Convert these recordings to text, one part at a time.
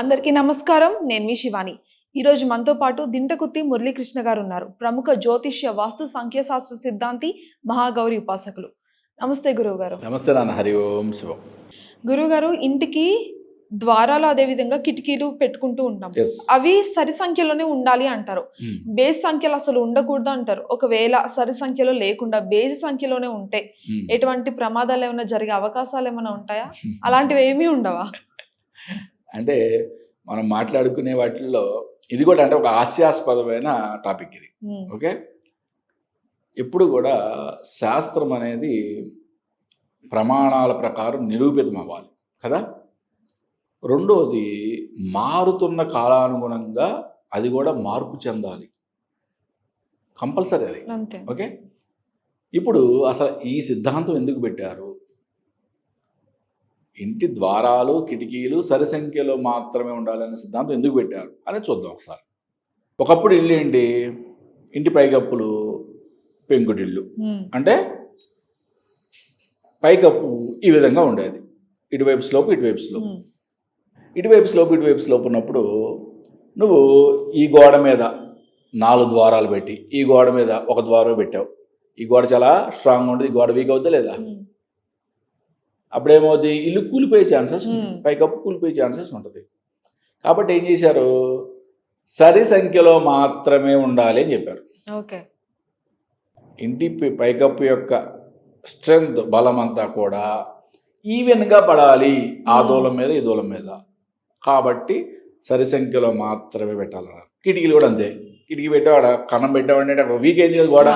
అందరికీ నమస్కారం. నేను మీ శివాని. ఈరోజు మనతో పాటు దింటకుత్తి మురళీకృష్ణ గారు ఉన్నారు ప్రముఖ జ్యోతిష్య వాస్తు సంఖ్యాశాస్త్ర సిద్ధాంతి మహాగౌరి ఉపాసకులు. నమస్తే గురువు గారు నమస్తే నాన్న హరి ఓం శివం. గురువు గారు ఇంటికి ద్వారాలు అదే విధంగా కిటికీలు పెట్టుకుంటూ ఉంటాం. అవి సరి సంఖ్యలోనే ఉండాలి అంటారు. బేస్ సంఖ్యలు అసలు ఉండకూడదు అంటారు. ఒకవేళ సరి సంఖ్యలో లేకుండా బేస్ సంఖ్యలోనే ఉంటే ఎటువంటి ప్రమాదాలు ఏమైనా జరిగే అవకాశాలు ఏమైనా ఉంటాయా? అలాంటివి ఏమీ ఉండవా? అంటే మనం మాట్లాడుకునే వాటిల్లో ఇది కూడా అంటే ఒక హాస్యాస్పదమైన టాపిక్ ఇది. ఓకే? ఎప్పుడు కూడా శాస్త్రం అనేది ప్రమాణాల ప్రకారం నిరూపితం అవ్వాలి కదా? రెండోది మారుతున్న కాలానుగుణంగా అది కూడా మార్పు చెందాలి. కంపల్సరీ అది. ఓకే? ఇప్పుడు అసలు ఈ సిద్ధాంతం ఎందుకు పెట్టారు? ఇంటి ద్వారాలు కిటికీలు సరి సంఖ్యలో మాత్రమే ఉండాలనే సిద్ధాంతం ఎందుకు పెట్టారు? అని చూద్దాం ఒకసారి. ఒకప్పుడు ఇల్లు ఏంటి? ఇంటి పైకప్పులు పెంకుటిల్లు. అంటే పైకప్పు ఈ విధంగా ఉండేది. ఇటువైపు స్లోపు ఇటువైపు స్లోపు. ఇటువైపు స్లోపు ఇటువైపు స్లోపు ఉన్నప్పుడు నువ్వు ఈ గోడ మీద నాలుగు ద్వారాలు పెట్టి ఈ గోడ మీద ఒక ద్వారం పెట్టావు. ఈ గోడ చాలా స్ట్రాంగ్ ఉంటుంది ఈ గోడ వీక్ అవుతుందా లేదా? అప్పుడేమవుతుంది ఇల్లు కూలిపోయే ఛాన్సెస్. పైకప్పు కూలిపోయే ఛాన్సెస్ ఉంటుంది. కాబట్టి ఏం చేశారు? సరి సంఖ్యలో మాత్రమే ఉండాలి అని చెప్పారు. ఓకే. ఇంటి పైకప్పు యొక్క స్ట్రెంగ్త్ బలం అంతా కూడా ఈవెన్గా పడాలి. ఆ. దూలం మీద ఈ దూలం మీద. కాబట్టి సరి సంఖ్యలో మాత్రమే పెట్టాలన్నారు. కిటికీలు కూడా అంతే. కిటికీ పెట్టేవాడ? కన్నం పెట్టేవాడి అక్కడ వీక్ అయింది కదా గోడ.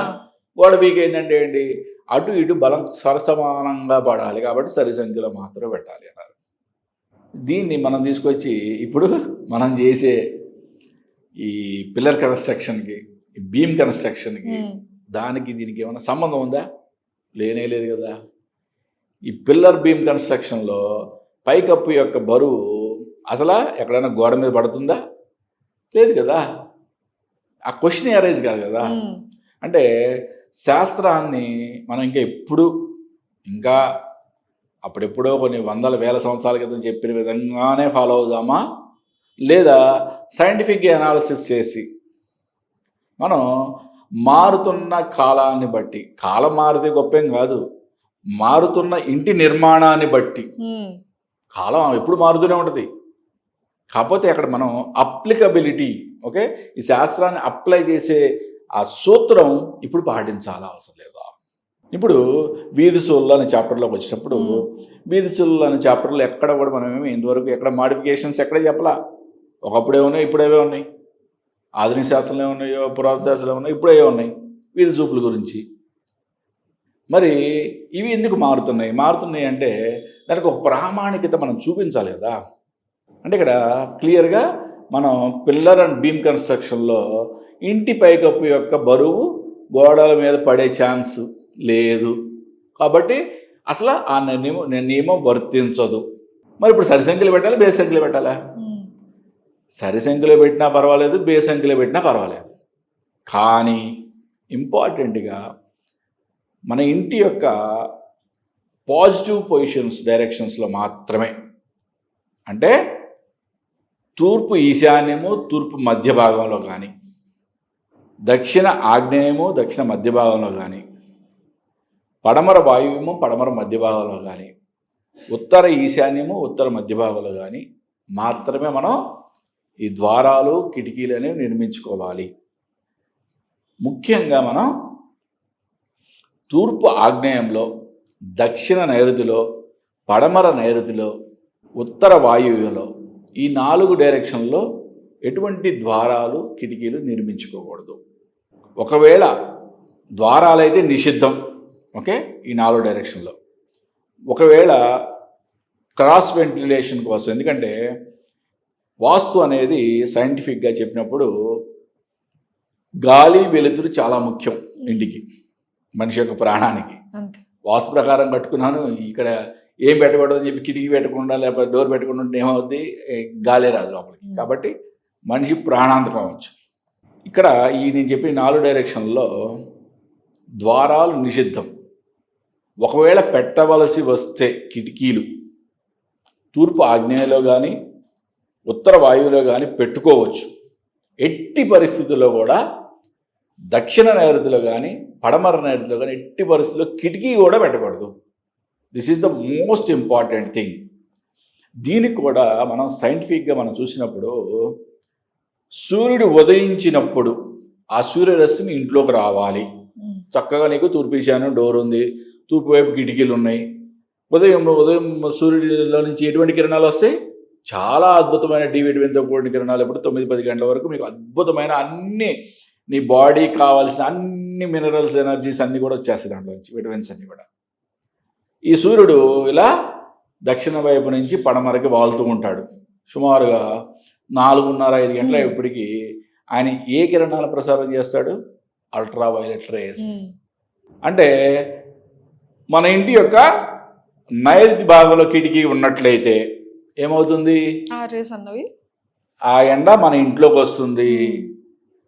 గోడ వీక్ అయిందంటే ఏంటి? అటు ఇటు బలం సరసమానంగా పడాలి కాబట్టి సరి సంఖ్యలో మాత్రమే పెట్టాలి అన్నారు. దీన్ని మనం తీసుకొచ్చి ఇప్పుడు మనం చేసే ఈ పిల్లర్ కన్స్ట్రక్షన్కి ఈ బీమ్ కన్స్ట్రక్షన్కి దానికి దీనికి ఏమైనా సంబంధం ఉందా? లేనే లేదు కదా. ఈ పిల్లర్ బీమ్ కన్స్ట్రక్షన్లో పైకప్పు యొక్క బరువు అసలు ఎక్కడైనా గోడ మీద పడుతుందా? లేదు కదా. ఆ క్వశ్చన్ అరైజ్ కాదు కదా. అంటే శాస్త్రాన్ని మనం ఇంకా ఎప్పుడు ఇంకా అప్పుడెప్పుడో కొన్ని వందల వేల సంవత్సరాల క్రితం చెప్పిన విధంగానే ఫాలో అవుదామా? లేదా సైంటిఫిక్ అనాలిసిస్ చేసి మనం మారుతున్న కాలాన్ని బట్టి కాలం మారితే గొప్పేం కాదు మారుతున్న ఇంటి నిర్మాణాన్ని బట్టి కాలం ఎప్పుడు మారుతూనే ఉంటుంది. కాకపోతే అక్కడ మనం అప్లికబిలిటీ ఓకే ఈ శాస్త్రాన్ని అప్లై చేసే ఆ సూత్రం ఇప్పుడు పాటించాలా అవసరం లేదా? ఇప్పుడు వీధి సోళ్ళు అనే చాప్టర్లోకి వచ్చినప్పుడు. వీధి సోళ్ళు అనే చాప్టర్లో ఎక్కడ కూడా మనం ఏమి ఇంతవరకు ఎక్కడ మాడిఫికేషన్స్ ఎక్కడ చెప్పలా? ఒకప్పుడే ఉన్నాయి ఇప్పుడేవే ఉన్నాయి. ఆధునిక శాస్త్రంలో ఉన్నాయో పురాతన శాస్త్రంలో ఉన్నాయో ఇప్పుడే ఉన్నాయి. వీధి చూపుల గురించి. మరి ఇవి ఎందుకు మారుతున్నాయి? మారుతున్నాయి అంటే దానికి ఒక ప్రామాణికత మనం చూపించాలి కదా. అంటే ఇక్కడ క్లియర్గా మనం పిల్లర్ అండ్ బీమ్ కన్స్ట్రక్షన్లో ఇంటి పైకప్పు యొక్క బరువు గోడల మీద పడే ఛాన్స్ లేదు. కాబట్టి అసలు ఆ నియమం నియమం వర్తించదు. మరి ఇప్పుడు సరి సంఖ్యలు పెట్టాలా బే సంఖ్యలు పెట్టాలా? ఉమ్, సరి సంఖ్యలో పెట్టినా పర్వాలేదు బే సంఖ్యలో పెట్టినా పర్వాలేదు. కానీ ఇంపార్టెంట్గా మన ఇంటి యొక్క పాజిటివ్ పొజిషన్స్ డైరెక్షన్స్లో మాత్రమే. అంటే తూర్పు ఈశాన్యము తూర్పు మధ్య భాగంలో కానీ దక్షిణ ఆగ్నేయము దక్షిణ మధ్య భాగంలో కానీ పడమర వాయువ్యము పడమర మధ్య భాగంలో కానీ ఉత్తర ఈశాన్యము ఉత్తర మధ్య భాగంలో కానీ మాత్రమే మనం ఈ ద్వారాలు కిటికీలు అనేవి నిర్మించుకోవాలి. ముఖ్యంగా మనం తూర్పు ఆగ్నేయంలో దక్షిణ నైరుతిలో పడమర నైరుతిలో ఉత్తర వాయువ్యంలో ఈ నాలుగు డైరెక్షన్లో ఎటువంటి ద్వారాలు కిటికీలు నిర్మించుకోకూడదు. ఒకవేళ ద్వారాలైతే నిషిద్ధం ఓకే ఈ నాలుగు డైరెక్షన్లో. ఒకవేళ క్రాస్ వెంటిలేషన్ కోసం ఎందుకంటే వాస్తు అనేది సైంటిఫిక్గా చెప్పినప్పుడు గాలి వెలుతురు చాలా ముఖ్యం ఇంటికి మనిషి యొక్క ప్రాణానికి. వాస్తు ప్రకారం కట్టుకున్నాను ఇక్కడ ఏం పెట్టకూడదని చెప్పి కిటికీ పెట్టకుండా లేకపోతే డోర్ పెట్టకుండా ఉంటే ఏమవుద్ది? గాలే రాదు లోపలికి. కాబట్టి మనిషి ప్రాణాంతకం అవ్వచ్చు. ఇక్కడ ఈ నేను చెప్పిన నాలుగు డైరెక్షన్లో ద్వారాలు నిషిద్ధం. ఒకవేళ పెట్టవలసి వస్తే కిటికీలు తూర్పు ఆగ్నేయలో కానీ ఉత్తర వాయువులో కానీ పెట్టుకోవచ్చు. ఎట్టి పరిస్థితుల్లో కూడా దక్షిణ నైరుతిలో కానీ పడమర నైరుతిలో కానీ ఎట్టి పరిస్థితుల్లో కిటికీ కూడా పెట్టకూడదు. This is the most important thing దీనికి కూడా మనం సైంటిఫిక్గా మనం చూసినప్పుడు సూర్యుడు ఉదయించినప్పుడు ఆ సూర్యరశ్మి ఇంట్లోకి రావాలి. ఉమ్, చక్కగా నీకు తూర్పు ఈశాన్యం డోర్ ఉంది. తూర్పు వైపు కిటికీలు ఉన్నాయి. ఉదయం ఉదయం సూర్యుడిలో నుంచి ఎటువంటి కిరణాలు వస్తాయి? చాలా అద్భుతమైన డి విటమిన్తో కూడిన కిరణాలు. ఎప్పుడు తొమ్మిది పది గంటల వరకు మీకు అద్భుతమైన అన్ని నీ బాడీ కావాల్సిన అన్ని మినరల్స్ ఎనర్జీస్ అన్నీ కూడా వచ్చేస్తాయి దాంట్లో నుంచి విటమిన్స్ అన్నీ కూడా. ఈ సూర్యుడు ఇలా దక్షిణ వైపు నుంచి పడమరకి వాలుతూ ఉంటాడు. సుమారుగా నాలుగున్నర ఐదు గంటల. ఇప్పటికి ఆయన ఏ కిరణాలు ప్రసారం చేస్తాడు? అల్ట్రా వైలెట్ రేస్ అంటే మన ఇంటి యొక్క నైరుతి భాగంలో కిటికీ ఉన్నట్లయితే ఏమవుతుంది? ఆ ఎండ మన ఇంట్లోకి వస్తుంది.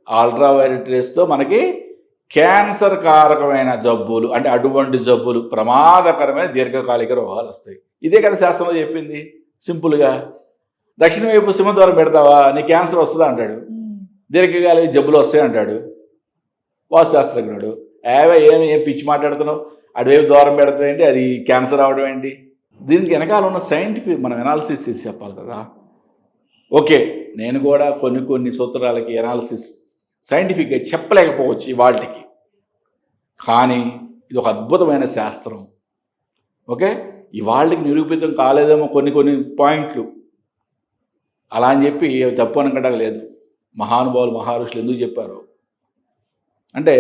అల్ట్రా వైలెట్ రేస్తో మనకి క్యాన్సర్ కారకమైన జబ్బులు అంటే అటువంటి జబ్బులు ప్రమాదకరమైన దీర్ఘకాలిక రోగాలు వస్తాయి. ఇదే కదా శాస్త్రంలో చెప్పింది. సింపుల్గా దక్షిణ వైపు సింహద్వారం పెడతావా? నీ క్యాన్సర్ వస్తుందా అంటాడు. దీర్ఘకాలిక జబ్బులు వస్తాయి అంటాడు. వాస్తుశాస్త్రజ్ఞుడు. ఏవే ఏమి ఏం పిచ్చి మాట్లాడుతున్నావు? అటువైపు ద్వారం పెడతావు ఏంటి? అది క్యాన్సర్ అవడం ఏంటి? దీనికి వెనకాల ఉన్న సైంటిఫిక్ మనం ఎనాలిసిస్ చేసి చెప్పాలి కదా. ఓకే నేను కూడా కొన్ని కొన్ని సూత్రాలకి ఎనాలిసిస్ సైంటిఫిక్గా చెప్పలేకపోవచ్చు వాళ్ళకి. కానీ ఇది ఒక అద్భుతమైన శాస్త్రం. ఓకే? ఇవాళకి నిరూపితం కాలేదేమో కొన్ని కొన్ని పాయింట్లు. అలా అని చెప్పి తప్పు అనకడం లేదు. మహానుభావులు మహర్షులు ఎందుకు చెప్పారు? అంటే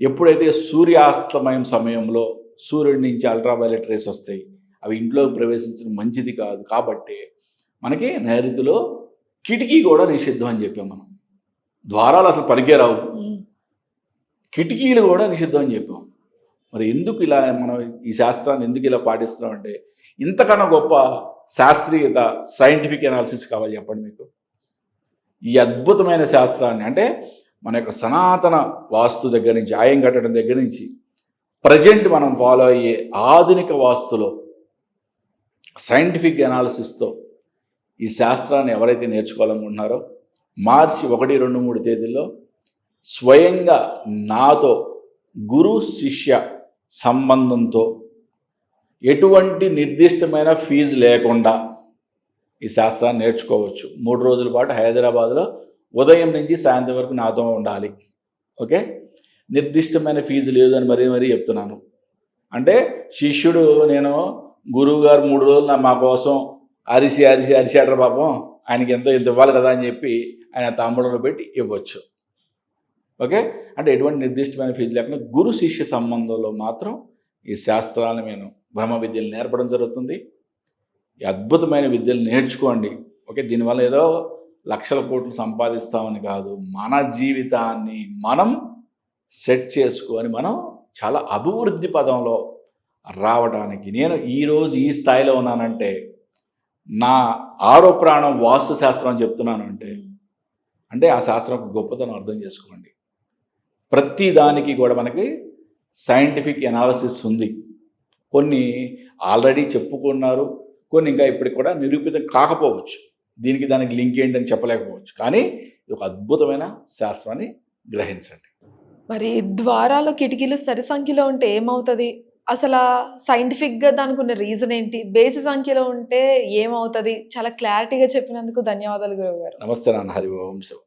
ఎప్పుడైతే సూర్యాస్తమయం సమయంలో సూర్యుడి నుంచి అల్ట్రావైలెట్ రేస్ వస్తాయి అవి ఇంట్లోకి ప్రవేశించడం మంచిది కాదు. కాబట్టి మనకి నైరుతిలో కిటికీ కూడా నిషిద్ధం అని చెప్పాం మనం. ద్వారాలు అసలు పనికే రావు కిటికీలు కూడా నిషిద్ధం అని చెప్పాం. మరి ఎందుకు ఇలా మనం ఈ శాస్త్రాన్ని ఎందుకు ఇలా పాటిస్తున్నాం అంటే ఇంతకన్నా గొప్ప శాస్త్రీయత సైంటిఫిక్ అనాలిసిస్ కావాలి చెప్పండి మీకు. ఈ అద్భుతమైన శాస్త్రాన్ని అంటే మన యొక్క సనాతన వాస్తు దగ్గర నుంచి ఆయం కట్టడం దగ్గర నుంచి ప్రజెంట్ మనం ఫాలో అయ్యే ఆధునిక వాస్తులో సైంటిఫిక్ అనాలిసిస్తో ఈ శాస్త్రాన్ని ఎవరైతే నేర్చుకోవాలనుకుంటున్నారో మార్చి ఒకటి రెండు మూడు తేదీల్లో స్వయంగా నాతో గురు శిష్య సంబంధంతో ఎటువంటి నిర్దిష్టమైన ఫీజు లేకుండా ఈ శాస్త్రాన్ని నేర్చుకోవచ్చు. మూడు రోజుల పాటు హైదరాబాద్లో ఉదయం నుంచి సాయంత్రం వరకు నాతో ఉండాలి. ఓకే? నిర్దిష్టమైన ఫీజు లేదు అని మరీ మరీ చెప్తున్నాను. అంటే శిష్యుడు నేను గురువు గారు మూడు రోజులు నా మా కోసం అరిసి అరిసి అరిసాడర పాపం. ఆయనకి ఎంతో ఇంత ఇవ్వాలి కదా అని చెప్పి ఆయన తాంబూలంలో పెట్టి ఇవ్వచ్చు. ఓకే? అంటే ఎటువంటి నిర్దిష్టమైన ఫీజు లేకుండా గురు శిష్య సంబంధంలో మాత్రం ఈ శాస్త్రాలను నేను బ్రహ్మ విద్యలు నేర్పడం జరుగుతుంది. ఈ అద్భుతమైన విద్యలు నేర్చుకోండి. ఓకే? దీనివల్ల ఏదో లక్షల కోట్లు సంపాదిస్తామని కాదు. మన జీవితాన్ని మనం సెట్ చేసుకొని మనం చాలా అభివృద్ధి పదంలో రావడానికి నేను ఈరోజు ఈ స్థాయిలో ఉన్నానంటే నా ఆరో ప్రాణం వాస్తు శాస్త్రం అని చెప్తున్నాను అంటే అంటే ఆ శాస్త్రం గొప్పతనం అర్థం చేసుకోండి. ప్రతి దానికి కూడా మనకి సైంటిఫిక్ ఎనాలిసిస్ ఉంది. కొన్ని ఆల్రెడీ చెప్పుకున్నారు కొన్ని ఇంకా ఇప్పటికి కూడా నిరూపితం కాకపోవచ్చు. దీనికి దానికి లింక్ ఏంటని చెప్పలేకపోవచ్చు. కానీ ఇది ఒక అద్భుతమైన శాస్త్రాన్ని గ్రహించండి. మరి ద్వారాలు కిటికీలు సరి సంఖ్యలో ఉంటే ఏమవుతుంది? అసలు సైంటిఫిక్గా దానికి ఉన్న రీజన్ ఏంటి? బేసి సంఖ్యలో ఉంటే ఏమవుతుంది? చాలా క్లారిటీగా చెప్పినందుకు ధన్యవాదాలు గురువు గారు. నమస్తే నాన్న హరి శివ.